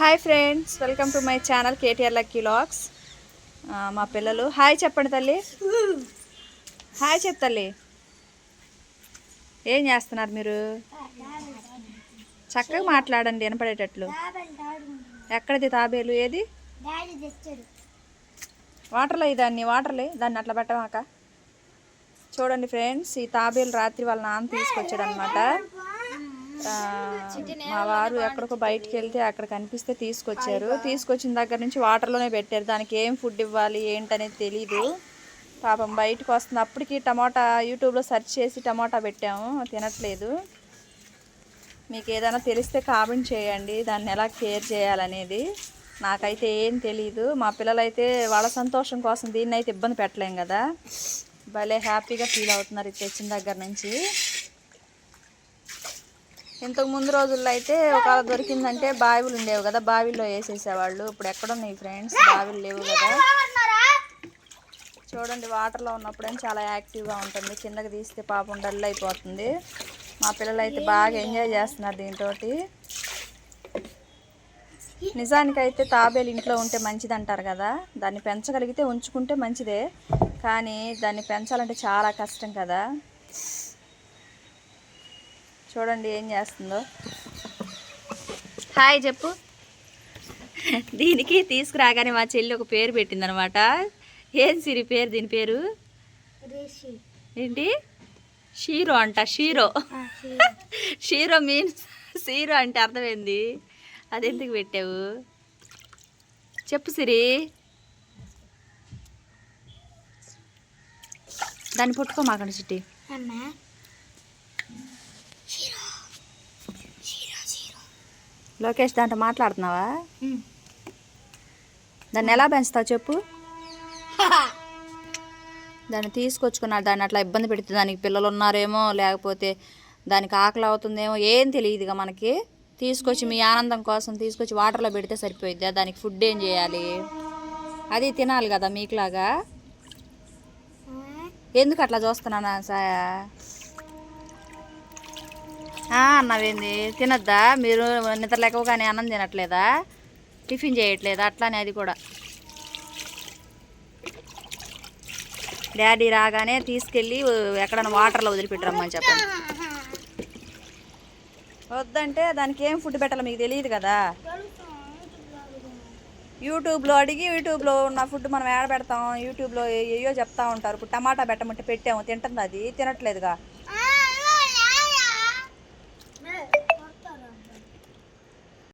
Hi friends welcome to my channel KTR lucky locks. మా పిల్లలు. Hi చెప్పండి తల్లి. హాయ్ చెప్ తల్లి. ఏం చేస్తున్నారు మీరు? చక్కగా మాట్లాడండి వినపడేటట్లు. ఎక్కడిది తాబేలు? ఏది? వాటర్లో దాన్ని వాటర్లే? దాన్ని అట్లా పెట్టమాక. చూడండి ఫ్రెండ్స్ ఈ తాబేలు రాత్రి వాళ్ళ నాన్న తీసుకొచ్చాడు అనమాట మా వారు ఎక్కడికో బయటికి వెళ్తే అక్కడ కనిపిస్తే తీసుకొచ్చారు. తీసుకొచ్చిన దగ్గర నుంచి వాటర్లోనే పెట్టారు. దానికి ఏం ఫుడ్ ఇవ్వాలి ఏంటనేది తెలీదు. పాపం బయటకు వస్తుంది. అప్పటికి టమాటా యూట్యూబ్లో సెర్చ్ చేసి టమాటా పెట్టాము. తినట్లేదు. మీకు ఏదైనా తెలిస్తే కామెంట్ చేయండి. దాన్ని ఎలా కేర్ చేయాలనేది. నాకైతే ఏం తెలీదు. మా పిల్లలైతే వాళ్ళ సంతోషం కోసం దీన్ని అయితే ఇబ్బంది పెట్టలేం కదా. భలే హ్యాపీగా ఫీల్ అవుతున్నారు ఇది తెచ్చిన దగ్గర నుంచి. ఇంతకు ముందు రోజుల్లో అయితే ఒకవేళ దొరికిందంటే బావిలు ఉండేవి కదా బావిల్లో వేసేసేవాళ్ళు. ఇప్పుడు ఎక్కడున్నాయి ఫ్రెండ్స్ బావిలు లేవు కదా. చూడండి వాటర్లో ఉన్నప్పుడేం చాలా యాక్టివ్గా ఉంటుంది. కిందకి తీస్తే పాపం డల్ అయిపోతుంది. మా పిల్లలు అయితే బాగా ఎంజాయ్ చేస్తున్నారు దీంతో నిజానికైతే తాబేలు ఇంట్లో ఉంటే మంచిది అంటారు కదా. దాన్ని పెంచగలిగితే ఉంచుకుంటే మంచిదే. కానీ దాన్ని పెంచాలంటే చాలా కష్టం కదా. చూడండి ఏం చేస్తుందో. హాయ్ చెప్పు. దీనికి తీసుకురాగానే మా చెల్లి ఒక పేరు పెట్టిందనమాట. ఏం సిరి పేరు దీని పేరు? ఏంటి? షీరో అంట షీరో. షీరో. మీన్స్ షీరో అంటే అర్థమైంది. అది ఎందుకు పెట్టావు? చెప్పు సిరి. దాన్ని పుట్టుకోమాకండి చిట్టి. లోకేష్ దాంట్లో మాట్లాడుతున్నావా? దాన్ని ఎలా పెంచుతావు చెప్పు? దాన్ని తీసుకొచ్చుకున్నారు దాన్ని అట్లా ఇబ్బంది పెడితే దానికి పిల్లలు ఉన్నారేమో లేకపోతే దానికి ఆకలి అవుతుందేమో ఏం తెలియదుగా మనకి. తీసుకొచ్చి మీ ఆనందం కోసం తీసుకొచ్చి వాటర్లో పెడితే సరిపోయిద్దా? దానికి ఫుడ్ ఏం చేయాలి? అది తినాలి కదా మీకులాగా? ఎందుకు అట్లా చూస్తున్నానా సాయా అన్నవేంది? తినద్దా? మీరు నిద్ర లేకగానే అన్నం తినట్లేదా? టిఫిన్ చేయట్లేదా? అట్లానే అది కూడా. డాడీ రాగానే తీసుకెళ్ళి ఎక్కడైనా వాటర్లో వదిలిపెట్టరమ్మని చెప్పండి. వద్దంటే దానికి ఏం ఫుడ్ పెట్టాలో మీకు తెలియదు కదా? యూట్యూబ్లో అడిగి యూట్యూబ్లో ఉన్న ఫుడ్ మనం ఏడ పెడతాం? యూట్యూబ్లో ఏయో చెప్తా ఉంటారు. ఇప్పుడు టమాటా పెట్టమంటే పెట్టాము. తింటుంది అది? తినట్లేదుగా.